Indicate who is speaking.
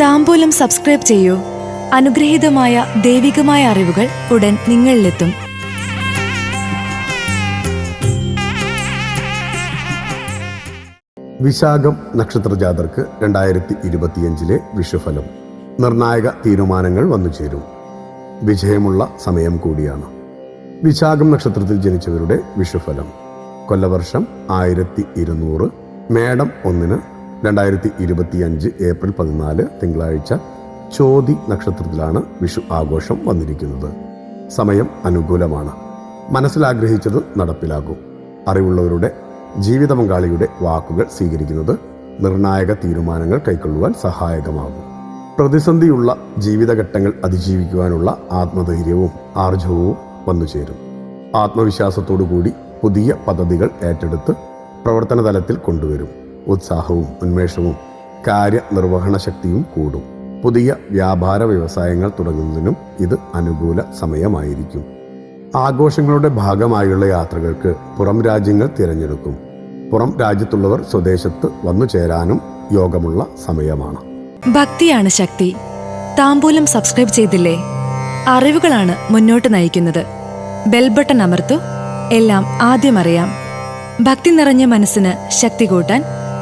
Speaker 1: താമ്പൂലം subscribe ചെയ്യൂ. അനുഗ്രഹീതമായ ദൈവികമായ അറിവുകൾ ഉടൻ നിങ്ങളിലെത്തും.
Speaker 2: വിശാഖം നക്ഷത്ര ജാതർക്ക് രണ്ടായിരത്തി ഇരുപത്തിയഞ്ചിലെ വിഷുഫലം. നിർണായക തീരുമാനങ്ങൾ വന്നു ചേരും. വിജയമുള്ള സമയം കൂടിയാണ്. വിശാഖം നക്ഷത്രത്തിൽ ജനിച്ചവരുടെ വിഷുഫലം. കൊല്ലവർഷം ആയിരത്തി ഇരുന്നൂറ് മേടം ഒന്നിന് രണ്ടായിരത്തി ഇരുപത്തിയഞ്ച് ഏപ്രിൽ പതിനാല് തിങ്കളാഴ്ച ചോതി നക്ഷത്രത്തിലാണ് വിഷു ആഘോഷം വന്നിരിക്കുന്നത്. സമയം അനുകൂലമാണ്. മനസ്സിലാഗ്രഹിച്ചത് നടപ്പിലാകും അറിവുള്ളവരുടെ ജീവിത പങ്കാളിയുടെ വാക്കുകൾ സ്വീകരിക്കുന്നത് നിർണായക തീരുമാനങ്ങൾ കൈക്കൊള്ളുവാൻ സഹായകമാകും. പ്രതിസന്ധിയുള്ള ജീവിതഘട്ടങ്ങൾ അതിജീവിക്കുവാനുള്ള ആത്മധൈര്യവും ആർജവവും വന്നുചേരും. ആത്മവിശ്വാസത്തോടുകൂടി പുതിയ പദ്ധതികൾ ഏറ്റെടുത്ത് പ്രവർത്തന തലത്തിൽ കൊണ്ടുവരും. ഉത്സാഹവും ഉന്മേഷവും കാര്യനിർവഹണ ശക്തിയും കൂടും. പുതിയ വ്യാപാര വ്യവസായങ്ങൾ തുടങ്ങുന്നതിനും ഇത് അനുകൂല സമയമായിരിക്കും. ആഘോഷങ്ങളുടെ ഭാഗമായുള്ള യാത്രകൾക്ക് പുറം രാജ്യങ്ങൾ തിരഞ്ഞെടുക്കും. പുറം രാജ്യത്തുള്ളവർ സ്വദേശത്ത് വന്നു ചേരാനും യോഗമുള്ള സമയമാണ്.
Speaker 1: ഭക്തിയാണ് ശക്തി. താമ്പൂലം സബ്സ്ക്രൈബ് ചെയ്തില്ലേ? അറിവുകളാണ് മുന്നോട്ട് നയിക്കുന്നത്. ബെൽബട്ടൺ അമർത്തു. എല്ലാം ആദ്യം അറിയാം. ഭക്തി നിറഞ്ഞ മനസ്സിന് ശക്തി കൂട്ടാൻ